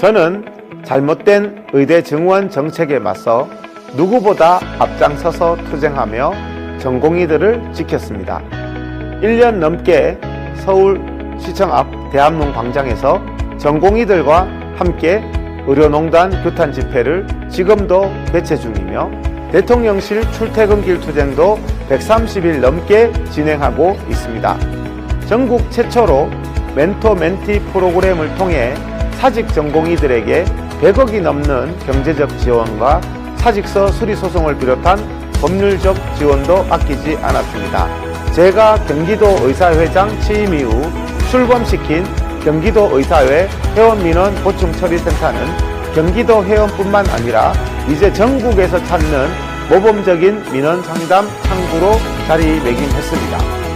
저는 잘못된 의대 증원 정책에 맞서 누구보다 앞장서서 투쟁하며 전공의들을 지켰습니다. 1년 넘게 서울시청 앞 대한문 광장에서 전공의들과 함께 의료농단 규탄 집회를 지금도 개최 중이며 대통령실 출퇴근길 투쟁도 130일 넘게 진행하고 있습니다. 전국 최초로 멘토 멘티 프로그램을 통해 사직 전공의들에게 100억이 넘는 경제적 지원과 사직서 수리 소송을 비롯한 법률적 지원도 아끼지 않았습니다. 제가 경기도 의사회장 취임 이후 출범시킨 경기도 의사회 회원민원 보충 처리센터는 경기도 회원뿐만 아니라 이제 전국에서 찾는 모범적인 민원 상담 창구로 자리매김했습니다.